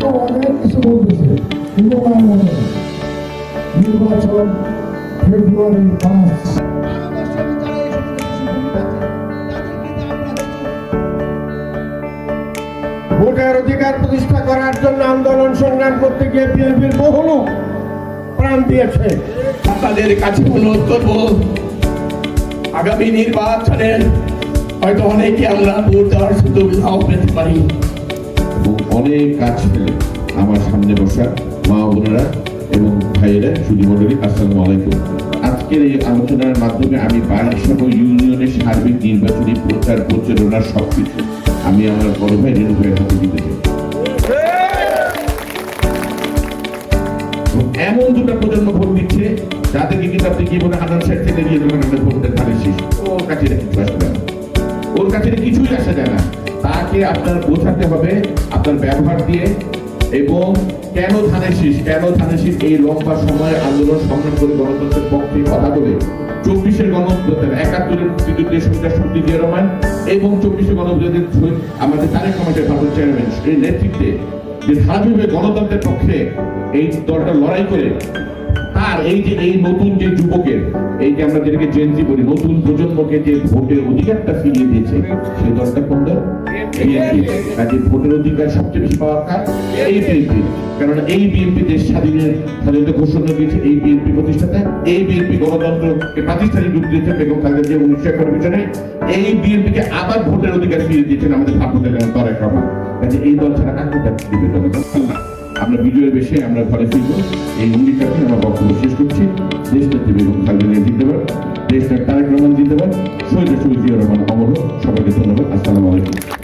তো অনেক কিছু বলতেছে কিন্তু আমার মনে নির্বাচন ফেব্রুয়ারি পাঁচ ভোটের অধিকার প্রতিষ্ঠা করার জন্য আন্দোলন সংগ্রাম করতে গিয়ে বিএনপির বহু লোক প্রাণ দিয়েছে। আপনাদের কাছে অনুরোধ করব আগামী নির্বাচনে হয়তো অনেকে আমরা ভোট দেওয়ার সুযোগ নাও পেতে পারি। অনেক কাজ ফেলে আমার সামনে বসা মা বোনেরা এবং ভাইয়েরা সুদী মন্ডলী আসসালামু আলাইকুম। আজকের এই আলোচনার মাধ্যমে আমি বারিশাহ ইউনিয়নের সার্বিক নির্বাচনী প্রচার প্রচারণার সবকিছু আমি আমার বড় ভাই রেণু ভাইয়ের হাতে দিতে এমন দুটো প্রজন্ম ভোট দিচ্ছে যাদের কিন্তু আপনি কি বলে হাজার ষাট থেকে দিয়ে দেবেন আমাদের ভোটের ধারে শেষ। ওর কাছে কিছু আসবে না। ওর কাছে কিছুই আসা যায় না। তাকে আপনার বোঝাতে হবে, আপনার ব্যবহার দিয়ে এবং কেন ধানের শীষ কেন ধানের শীষ এই লম্বা সময়ে আন্দোলন সংগ্রাম করে গণতন্ত্রের পক্ষে কথা বলে চব্বিশের গণতন্ত্রের একাত্তরের মুক্তিযুদ্ধের সুবিধা শক্তি জিয়া রহমান এবং চব্বিশে গণতন্ত্রের আমাদের তারেক কমিটির ভারত চেয়ারম্যান এই নেতৃত্বে যে ধারাবাহিকভাবে গণতন্ত্রের পক্ষে এই দলটা লড়াই করে তার এই যে এই নতুন যে যুবকের এই যে আমরা যেটাকে জেনজি বলি নতুন প্রজন্মকে যে ভোটের অধিকারটা ফিরিয়ে দিয়েছে সেই দলটা কোন দল? কাজে ভোটের অধিকার সবচেয়ে বেশি পাওয়ার কাজ এই বিএনপি কারণ এই বিএনপি দেশ স্বাধীনের স্বাধীনতা ঘোষণা দিয়েছে এই বিএনপি প্রতিষ্ঠাতা এই বিএনপি গণতন্ত্রকে প্রাতিষ্ঠানিক রূপ দিয়েছে বেগম খালেদা জিয়া উনিশশো এই বিএনপিকে আবার ভোটের অধিকার ফিরিয়ে দিয়েছেন আমাদের তারেক রহমান কাজে এই দল ছাড়া কাকে আমরা বিজয়ের বেশে আমরা ঘরে ফিরবো। এই হুমড়ি আমরা বক্তব্য শেষ করছি। দেশটা টিভি বেগম খালেদা জিয়া জিন্দাবাদ দেশ নেত্রী তারেক রহমান জিন্দাবাদ শহীদ শহীদ রহমান অমর সবাইকে ধন্যবাদ। আসসালামু আলাইকুম।